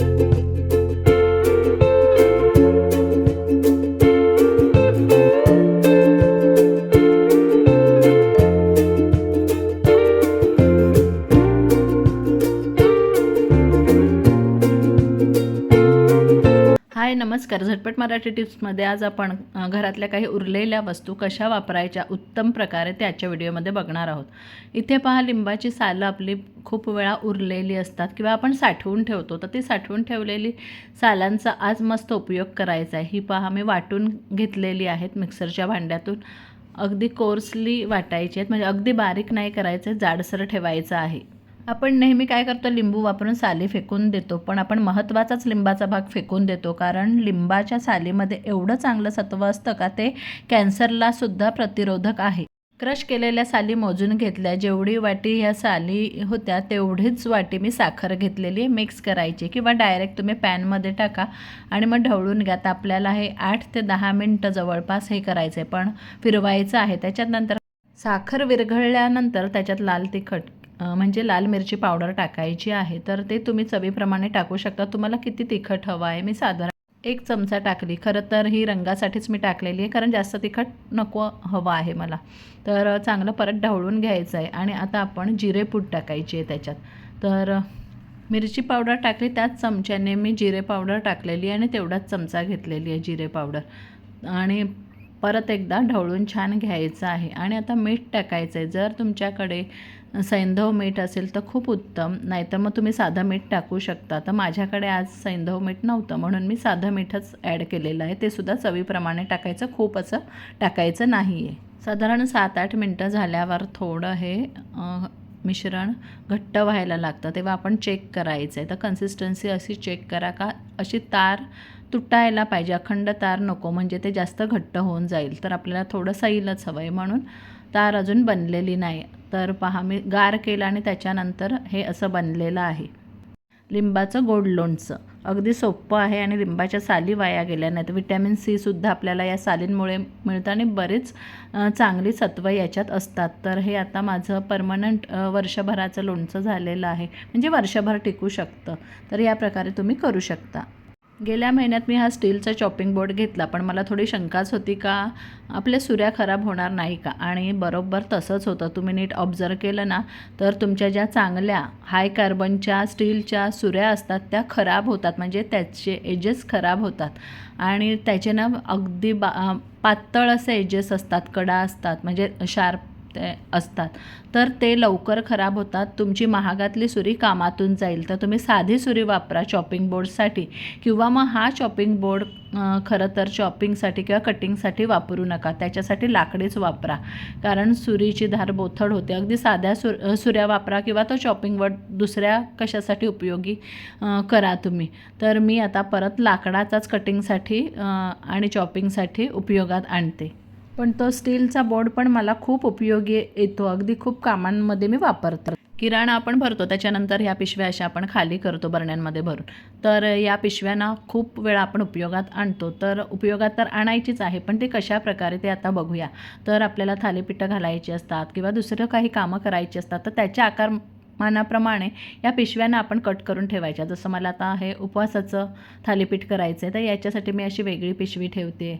Thank you. हाय नमस्कार. झटपट मराठी टिप्समध्ये आज आपण घरातल्या काही उरलेल्या वस्तू कशा वापरायच्या उत्तम प्रकारे ते आजच्या व्हिडिओमध्ये बघणार आहोत. इथे पहा लिंबाची सालं आपली खूप वेळा उरलेली असतात किंवा आपण साठवून ठेवतो. तर ती साठवून ठेवलेली सालांचा आज मस्त उपयोग करायचा आहे. ही पहा मी वाटून घेतलेली आहेत मिक्सरच्या भांड्यातून. अगदी कोर्सली वाटायची आहेत. म्हणजे अगदी बारीक नाही करायचं जाडसर ठेवायचं आहे. आपण नेहमी काय करतो? लिंबू वापरून साली फेकून देतो. पण आपण महत्त्वाचाच लिंबाचा भाग फेकून देतो. कारण लिंबाच्या सालीमध्ये एवढं चांगलं सत्व असतं का? ते कॅन्सरला सुद्धा प्रतिरोधक आहे. क्रश केलेल्या साली मोजून घेतल्या. जेवढी वाटी ह्या साली होत्या तेवढीच वाटी मी साखर घेतलेली मिक्स करायची. किंवा डायरेक्ट तुम्ही पॅनमध्ये टाका आणि मग ढवळून घ्या. तर आपल्याला हे आठ ते दहा मिनटं जवळपास हे करायचं आहे पण फिरवायचं आहे. त्याच्यात नंतर साखर विरघळल्यानंतर त्याच्यात लाल तिखट म्हणजे लाल मिरची पावडर टाकायची आहे तर ते तुम्ही चवीप्रमाणे टाकू शकता. तुम्हाला किती तिखट हवं आहे मी साधारण एक चमचा टाकली. खरं तर ही रंगासाठीच मी टाकलेली आहे कारण जास्त तिखट नको हवं आहे मला. तर चांगलं परत ढवळून घ्यायचं आहे आणि आता आपण जिरेपूड टाकायची आहे त्याच्यात. तर मिरची पावडर टाकली त्याच चमच्याने मी जिरे पावडर टाकलेली आहे आणि तेवढाच चमचा घेतलेली आहे जिरे पावडर. आणि परत एकदा ढवळून छान घ्यायचं आहे. आणि आता मीठ टाकायचं आहे. जर तुमच्याकडे सैंधव मीठ असेल तर खूप उत्तम. नाहीतर मग तुम्ही साधं मीठ टाकू शकता. तर माझ्याकडे आज सैंधव मीठ नव्हतं. म्हणून मी साधं मीठच ॲड केलेलं आहे. ते सुद्धा चवीप्रमाणे टाकायचं. खूप असं टाकायचं नाही आहे साधारण सात आठ मिनटं झाल्यावर थोडं हे मिश्रण घट्ट व्हायला लागतं. तेव्हा आपण चेक करायचं आहे तर कन्सिस्टन्सी अशी चेक करा का? अशी तार तुटायला पाहिजे. अखंड तार नको. म्हणजे ते जास्त घट्ट होऊन जाईल. तर आपल्याला थोडं सैलच हवं आहे म्हणून तार अजून बनलेली नाही. तर पहा मी गार केलं आणि त्याच्यानंतर हे असं बनलेलं आहे. लिंबाचं गोड लोणचं. अगदी सोपं आहे आणि लिंबाच्या साली वाया गेल्या नाहीत. विटॅमिन सीसुद्धा आपल्याला या सालींमुळे मिळतं आणि बरेच चांगली सत्व याच्यात असतात. तर हे आता माझं परमनंट वर्षभराचं लोणचं झालेलं आहे. म्हणजे वर्षभर टिकू शकतं. तर या प्रकारे तुम्ही करू शकता. गेल्या महिन्यात मी हा स्टीलचा चॉपिंग बोर्ड घेतला पण मला थोडी शंकाच होती का आपल्या सुऱ्या खराब होणार नाही का? आणि बरोबर तसंच होतं. तुम्ही नीट ऑब्झर्व केलं ना तर तुमच्या ज्या चांगल्या हाय कार्बनच्या स्टीलच्या सुऱ्या असतात त्या खराब होतात. म्हणजे त्याचे एजेस खराब होतात. आणि त्याचे ना अगदी बा पातळ असे एजेस असतात कडा असतात. म्हणजे शार्प ते असतात. तर ते लवकर खराब होतात. तुमची महागातली सुरी कामातून जाईल. तर तुम्ही साधी सुरी वापरा चॉपिंग बोर्डसाठी किंवा मग हा चॉपिंग बोर्ड खरं तर चॉपिंगसाठी किंवा कटिंगसाठी वापरू नका. त्याच्यासाठी लाकडीच वापरा. कारण सुरीची धार बोथड होते. अगदी साध्या सुर सुऱ्या वापरा किंवा तो चॉपिंग बोर्ड दुसऱ्या कशासाठी उपयोगी करा तुम्ही. तर मी आता परत लाकडाचाच कटिंगसाठी आणि चॉपिंगसाठी उपयोगात आणते. पण तो स्टीलचा बोर्ड पण मला खूप उपयोगी येतो. अगदी खूप कामांमध्ये मी वापरतो. किराणा आपण भरतो त्याच्यानंतर ह्या पिशव्या अशा आपण खाली करतो बरण्यांमध्ये भरून. तर या पिशव्यांना खूप वेळा आपण उपयोगात आणतो. तर उपयोगात तर आणायचीच आहे पण ते कशा प्रकारे ते आता बघूया. तर आपल्याला थालीपीठं घालायची असतात किंवा दुसरं काही कामं करायची असतात तर त्याच्या आकार मानाप्रमाणे या पिशव्यांना आपण कट करून ठेवायच्या. जसं मला आता हे उपवासाचं थालीपीठ करायचं आहे तर याच्यासाठी मी अशी वेगळी पिशवी ठेवते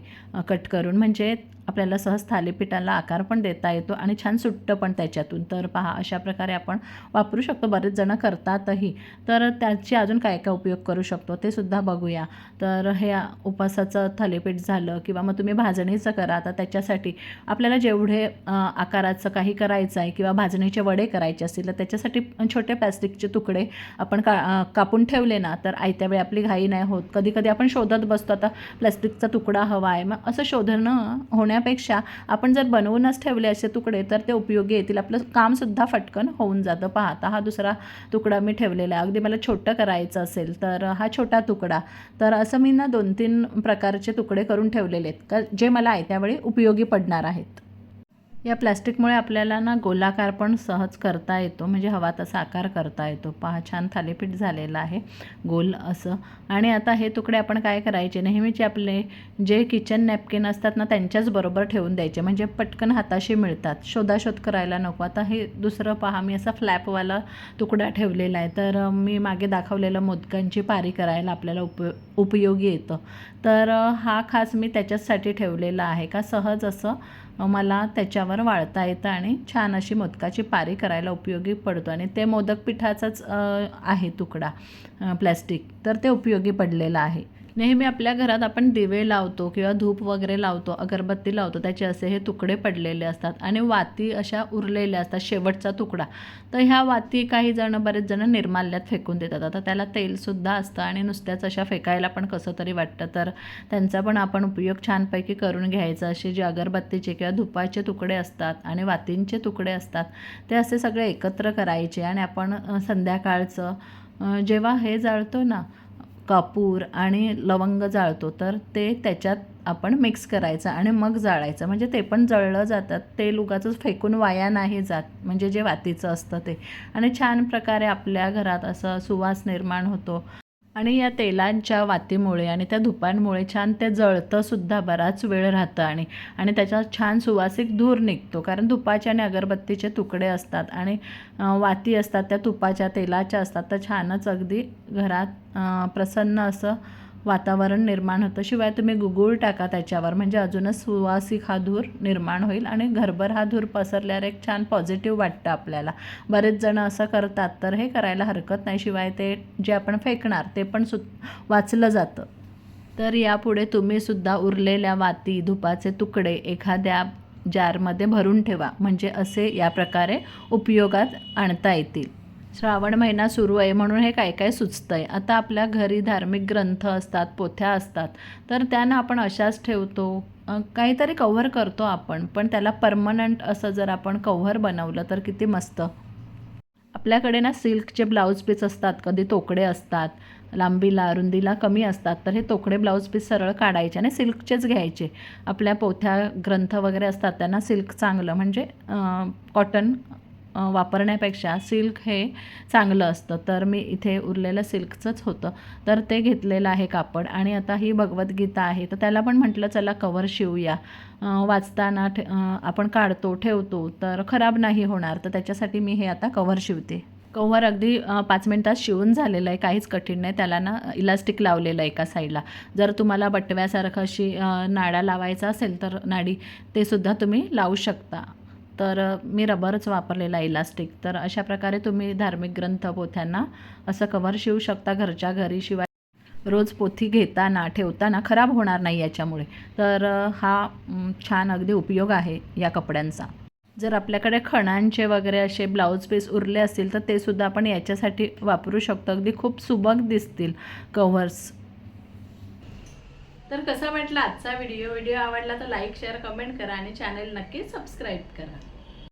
कट करून. म्हणजे आपल्याला सहज थालीपीठाला आकार पण देता येतो आणि छान सुट्टं पण त्याच्यातून. तर पहा अशा प्रकारे आपण वापरू शकतो. बरेच जणं करतातही. तर त्याची अजून काय काय उपयोग करू शकतो ते सुद्धा बघूया. तर हे उपासाचं थालीपीठ झालं किंवा मग तुम्ही भाजणीचं करा तर त्याच्यासाठी आपल्याला जेवढे आकाराचं काही करायचं आहे किंवा भाजणीचे वडे करायचे असतील तर त्याच्यासाठी छोटे प्लॅस्टिकचे तुकडे आपण का कापून ठेवले ना तर आयत्या वेळी आपली घाई नाही होत. कधी कधी आपण शोधत बसतो आता प्लॅस्टिकचा तुकडा हवा आहे मग असं शोधणं करण्यापेक्षा आपण जर बनवूनच ठेवले असे तुकडे तर ते उपयोगी येतील. आपलं कामसुद्धा फटकन होऊन जातं. पाहता हा दुसरा तुकडा मी ठेवलेला आहे. अगदी मला छोटं करायचं असेल तर हा छोटा तुकडा. तर असं मी ना दोन तीन प्रकारचे तुकडे करून ठेवलेले आहेत का जे मला आहे त्यावेळी उपयोगी पडणार आहेत. या प्लॅस्टिकमुळे आपल्याला ना गोलाकार पण सहज करता येतो म्हणजे हवा तसा आकार करता येतो. पहा छान थालीपीठ झालेलं आहे गोल असं. आणि आता हे तुकडे आपण काय करायचे? नेहमीचे आपले जे किचन नॅपकिन असतात ना त्यांच्याच बरोबर ठेवून द्यायचे. म्हणजे पटकन हाताशी मिळतात. शोधाशोध करायला नको. आता हे दुसरं पहा मी असा फ्लॅपवाला तुकडा ठेवलेला आहे. तर मी मागे दाखवलेलं मोदकांची पारी करायला आपल्याला उप उपयोगी येतं. तर हा खास मी त्याच्याचसाठी ठेवलेला आहे का? सहज असं मला त्याच्यावर वाळता येतं आणि छान अशी मोदकाची पारी करायला उपयोगी पडतो. आणि ते मोदक पिठाचाच आहे तुकडा प्लॅस्टिक. तर ते उपयोगी पडलेलं आहे. नेहमी आपल्या घरात आपण दिवे लावतो किंवा धूप वगैरे लावतो अगरबत्ती लावतो त्याचे असे हे तुकडे पडलेले असतात आणि वाती अशा उरलेल्या असतात शेवटचा तुकडा. तर ह्या वाती काही जण बरेच जण निर्माल्यात फेकून देतात. आता त्याला तेलसुद्धा असतं आणि नुसत्याच अशा फेकायला पण कसं तरी वाटतं. तर त्यांचा पण आपण उपयोग छानपैकी करून घ्यायचा. असे जे अगरबत्तीचे किंवा धुपाचे तुकडे असतात आणि वातींचे तुकडे असतात ते असे सगळे एकत्र करायचे आणि आपण संध्याकाळचं जेव्हा हे जाळतो ना कापूर आणि लवंग जाळतो तर ते त्याच्यात आपण मिक्स करायचं आणि मग जाळायचं. म्हणजे ते पण जळलं जातात. तेल उगाचंच फेकून वाया नाही जात. म्हणजे जे वातीचं असतं ते. आणि छान प्रकारे आपल्या घरात असं सुवास निर्माण होतो. आणि या तेलांच्या वातीमुळे आणि त्या धुपांमुळे छान ते जळतंसुद्धा बराच वेळ राहतं आणि आणि त्याचा छान सुवासिक धूर निघतो. कारण धुपाचे आणि अगरबत्तीचे तुकडे असतात आणि वाती असतात त्या तुपाच्या तेलाच्या असतात तर छानच अगदी घरात प्रसन्न असं वातावरण निर्माण होतं. शिवाय तुम्ही गुगुळ टाका त्याच्यावर. म्हणजे अजूनच सुवासिक हा धूर निर्माण होईल आणि घरभर हा धूर पसरल्यावर एक छान पॉझिटिव्ह वाटतं आपल्याला. बरेच जण असं करतात तर हे करायला हरकत नाही. शिवाय ते जे आपण फेकणार ते पण सु वाचलं जातं. तर यापुढे तुम्ही सुद्धा उरलेल्या वाती धुपाचे तुकडे एखाद्या जारमध्ये भरून ठेवा. म्हणजे असे या प्रकारे उपयोगात आणता येतील. श्रावण महिना सुरू आहे म्हणून हे काय काय सुचतं आहे आता आपल्या घरी धार्मिक ग्रंथ असतात पोथ्या असतात तर त्यांना आपण अशाच ठेवतो. काहीतरी कव्हर करतो आपण पण त्याला परमनंट असं जर आपण कव्हर बनवलं तर किती मस्त. आपल्याकडे ना सिल्कचे ब्लाऊज पीस असतात कधी तोकडे असतात लांबीला रुंदीला कमी असतात तर हे तोकडे ब्लाऊज पीस सरळ काढायचे आणि सिल्कचेच घ्यायचे. आपल्या पोथ्या ग्रंथ वगैरे असतात त्यांना सिल्क चांगलं म्हणजे कॉटन वापरण्यापेक्षा सिल्क हे चांगलं असतं. तर मी इथे उरलेलं सिल्कचंच होतं. तर ते घेतलेलं आहे कापड आणि आता ही भगवद्गीता आहे. तर त्याला पण म्हटलं चला कवर शिवूया. वाचताना ठे आपण काढतो ठेवतो तर खराब नाही होणार. तर त्याच्यासाठी मी हे आता कवर शिवते. कव्हर अगदी पाच मिनटात शिवून झालेलं आहे. काहीच कठीण नाही. त्याला ना इलास्टिक लावलेलं आहे एका साईडला. जर तुम्हाला बटव्यासारखं अशी नाडा लावायचा असेल तर नाडी ते सुद्धा तुम्ही लावू शकता. तर मी रबरच वापरलेला इलास्टिक. तर अशा प्रकारे तुम्ही धार्मिक ग्रंथ पोथ्यांना असं कव्हर शिवू शकता घरच्या घरी शिवाय. रोज पोथी घेताना ठेवताना खराब होणार नाही याच्यामुळे. तर हा छान अगदी उपयोग आहे या कपड्यांचा. जर आपल्याकडे खणांचे वगैरे असे ब्लाऊज पीस उरले असतील तर ते सुद्धा आपण याच्यासाठी वापरू शकतो. अगदी खूप सुबक दिसतील कव्हर्स. तर कसा वाटला आजचा व्हिडिओ? व्हिडिओ आवडला तर लाईक शेअर कमेंट करा आणि चॅनल नक्की सबस्क्राईब करा.